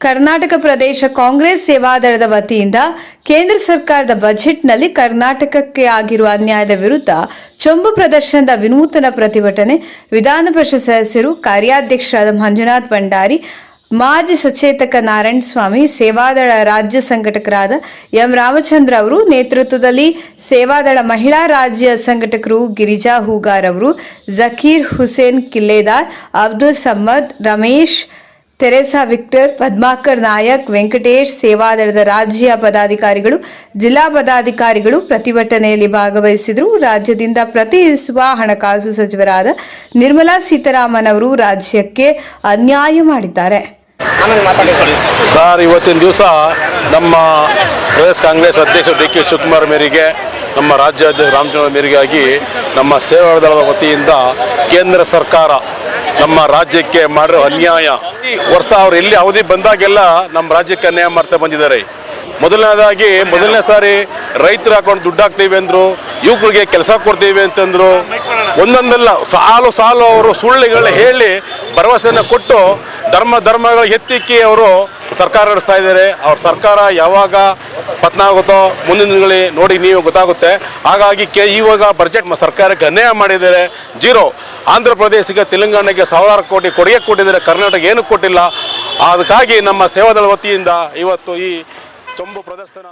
ಕರ್ನಾಟಕ ಪ್ರದೇಶ ಕಾಂಗ್ರೆಸ್ ಸೇವಾದಳದ ವತಿಯಿಂದ ಕೇಂದ್ರ ಸರ್ಕಾರದ ಬಜೆಟ್ನಲ್ಲಿ ಕರ್ನಾಟಕಕ್ಕೆ ಆಗಿರುವ ಅನ್ಯಾಯದ ವಿರುದ್ಧ ಚೊಂಬು ಪ್ರದರ್ಶನದ ವಿನೂತನ ಪ್ರತಿಭಟನೆ ವಿಧಾನ ಪರಿಷತ್ ಸದಸ್ಯರು ಕಾರ್ಯಾಧ್ಯಕ್ಷರಾದ ಮಂಜುನಾಥ್ ಭಂಡಾರಿ, ಮಾಜಿ ಸಚೇತಕ ನಾರಾಯಣ ಸ್ವಾಮಿ, ಸೇವಾದಳ ರಾಜ್ಯ ಸಂಘಟಕರಾದ ಎಂ ರಾಮಚಂದ್ರ ಅವರು ನೇತೃತ್ವದಲ್ಲಿ ಸೇವಾದಳ ಮಹಿಳಾ ರಾಜ್ಯ ಸಂಘಟಕರು ಗಿರಿಜಾ ಹೂಗಾರ್ ಅವರು, ಜಕೀರ್ ಹುಸೇನ್ ಕಿಲ್ಲೇದಾರ್, ಅಬ್ದುಲ್ ಸಮ್ಮದ್ ರಮೇಶ್ ತೆರೇಸಾ ವಿಕ್ಟರ್ ಪದ್ಮಾಕರ್ ನಾಯಕ್ ವೆಂಕಟೇಶ್ ಸೇವಾದಳದ ರಾಜ್ಯ ಪದಾಧಿಕಾರಿಗಳು ಜಿಲ್ಲಾ ಪದಾಧಿಕಾರಿಗಳು ಪ್ರತಿಭಟನೆಯಲ್ಲಿ ಭಾಗವಹಿಸಿದರು. ರಾಜ್ಯದಿಂದ ಪ್ರತಿನಿಧಿಸುವ ಹಣಕಾಸು ಸಚಿವರಾದ ನಿರ್ಮಲಾ ಸೀತಾರಾಮನ್ ಅವರು ರಾಜ್ಯಕ್ಕೆ ಅನ್ಯಾಯ ಮಾಡಿದ್ದಾರೆ. ಸರ್ ಇವತ್ತಿನ ದಿವಸ ನಮ್ಮ ಪ್ರದೇಶ ಕಾಂಗ್ರೆಸ್ ಅಧ್ಯಕ್ಷ ಡಿ ಕೆ ಶಿವಕುಮಾರ್ ಮೇರೆಗೆ ನಮ್ಮ ರಾಜ್ಯಾಧ್ಯಕ್ಷ ರಾಮಚಂದ್ರ ಮೇರೆಗಾಗಿ ನಮ್ಮ ಸೇವಾ ದಳದ ವತಿಯಿಂದ ಕೇಂದ್ರ ಸರ್ಕಾರ ನಮ್ಮ ರಾಜ್ಯಕ್ಕೆ ಮಾಡಿರೋ ಅನ್ಯಾಯ. ವರ್ಷ ಅವ್ರು ಎಲ್ಲಿ ಅವಧಿ ಬಂದಾಗೆಲ್ಲ ನಮ್ಮ ರಾಜ್ಯಕ್ಕೆ ಅನ್ಯಾಯ ಮಾಡ್ತಾ ಬಂದಿದ್ದಾರೆ. ಮೊದಲನೇದಾಗಿ, ಮೊದಲನೇ ಸಾರಿ ರೈತರು ಹಾಕೊಂಡು ದುಡ್ಡು ಹಾಕ್ತೀವಿ ಅಂದರು, ಯುವಕರಿಗೆ ಕೆಲಸ ಕೊಡ್ತೀವಿ ಅಂತಂದರು, ಒಂದೊಂದಲ್ಲ, ಸಾಲು ಸಾಲು ಅವರು ಸುಳ್ಳುಗಳು ಹೇಳಿ ಭರವಸೆಯನ್ನು ಕೊಟ್ಟು ಧರ್ಮ ಧರ್ಮಗಳ ಎತ್ತಿಕ್ಕಿ ಅವರು ಸರ್ಕಾರ ನಡೆಸ್ತಾ ಇದ್ದಾರೆ. ಅವ್ರ ಸರ್ಕಾರ ಯಾವಾಗ ಪತನ ಆಗುತ್ತೋ ಮುಂದಿನ ದಿನಗಳಲ್ಲಿ ನೋಡಿ ನೀವು ಗೊತ್ತಾಗುತ್ತೆ. ಹಾಗಾಗಿ ಕೆ ಇವಾಗ ಬಜೆಟ್ ಸರ್ಕಾರಕ್ಕೆ ಅನ್ಯಾಯ ಮಾಡಿದ್ದಾರೆ. ಜೀರೋ ಆಂಧ್ರ ಪ್ರದೇಶಕ್ಕೆ ತೆಲಂಗಾಣಕ್ಕೆ ಸಾವಿರಾರು ಕೋಟಿ ಕೊಡುಗೆ ಕೊಟ್ಟಿದ್ದಾರೆ. ಕರ್ನಾಟಕ ಏನೂ ಕೊಟ್ಟಿಲ್ಲ. ಅದಕ್ಕಾಗಿ ನಮ್ಮ ಸೇವಾದಳ ವತಿಯಿಂದ ಇವತ್ತು ಈ ಚೊಂಬು ಪ್ರದರ್ಶನ